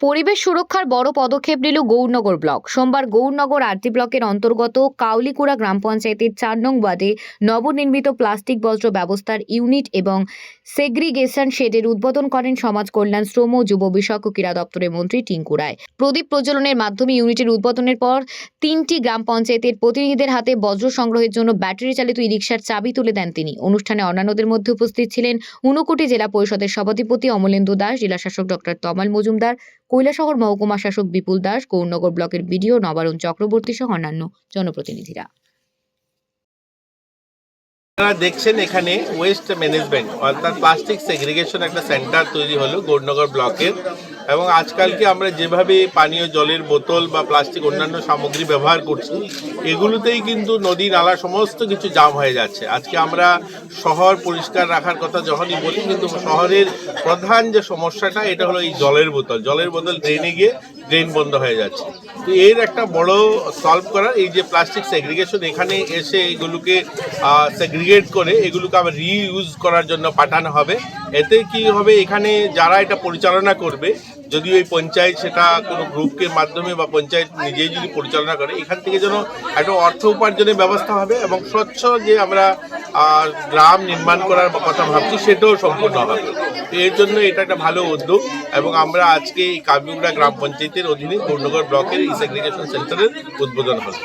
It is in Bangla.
পরিবেশ সুরক্ষার বড় পদক্ষেপ নিল গৌরনগর ব্লক। সোমবার গৌরনগর আরতি ব্লকের অন্তর্গত কাউলিকুড়া গ্রাম পঞ্চায়েতের চার নং ওয়ার্ডে নবনির্মিত প্লাস্টিক বজ্র ব্যবস্থার ইউনিট এবং সেগ্রিগেশন শেডের উদ্বোধন করেন সমাজ কল্যাণ, শ্রম ও যুব বিষয়ক ও ক্রীড়া দপ্তরের মন্ত্রী টিঙ্কু রায়। প্রদীপ প্রজ্বলনের মাধ্যমে ইউনিটের উদ্বোধনের পর তিনটি গ্রাম পঞ্চায়েতের প্রতিনিধিদের হাতে বজ্র সংগ্রহের জন্য ব্যাটারি চালিত ই রিক্সার চাবি তুলে দেন তিনি। অনুষ্ঠানে অন্যান্যদের মধ্যে উপস্থিত ছিলেন ঊনকোটি জেলা পরিষদের সভাধিপতি অমলেন্দু দাস, জেলাশাসক ডক্টর তমাল মজুমদার কৈলাসহর মহকুমা শাসক বিপুল দাস, গৌরনগর ব্লকের বিডিও নবারুণ চক্রবর্তী সহ অন্যান্য জনপ্রতিনিধিরা। আপনারা দেখছেন এখানে ওয়েস্ট ম্যানেজমেন্ট অর্থাৎ প্লাস্টিক সেগ্রিগেশন একটা সেন্টার তৈরি হলো গৌরনগর ব্লকের। এবং আজকালকে আমরা যেভাবে পানীয় জলের বোতল বা প্লাস্টিক অন্যান্য সামগ্রী ব্যবহার করছি, এগুলোতেই কিন্তু নদী, নালা সমস্ত কিছু জাম হয়ে যাচ্ছে। আজকে আমরা শহর পরিষ্কার রাখার কথা যখনই বলি, কিন্তু শহরের প্রধান যে সমস্যাটা, এটা হলো এই জলের বোতল। জলের বোতল ড্রেনে গিয়ে ড্রেন বন্ধ হয়ে যাচ্ছে। তো এর একটা বড় সলভ করার এই যে প্লাস্টিক সেগ্রিগেশন এখানে এসে এগুলোকে সেগ্রিগেট করে এগুলোকে আবার রিইউজ করার জন্য পাঠানো হবে। এতে কি হবে? এখানে যারা এটা পরিচালনা করবে যদি ওই পঞ্চায়েত সেটা কোনো গ্রুপের মাধ্যমে বা পঞ্চায়েত নিজেই যদি পরিচালনা করে, এখান থেকে যেন একটা অর্থ উপার্জনের ব্যবস্থা হবে এবং স্বচ্ছ যে আমরা গ্রাম নির্মাণ করার কথা ভাবছি, সেটাও সম্পূর্ণ হবে। এর জন্য এটা একটা ভালো উদ্যোগ এবং আমরা আজকে এই কাবিউড়া গ্রাম পঞ্চায়েতের অধীনে পূর্ণগড় ব্লকের এই সেগ্রিগেশন সেন্টারের উদ্বোধন হলো।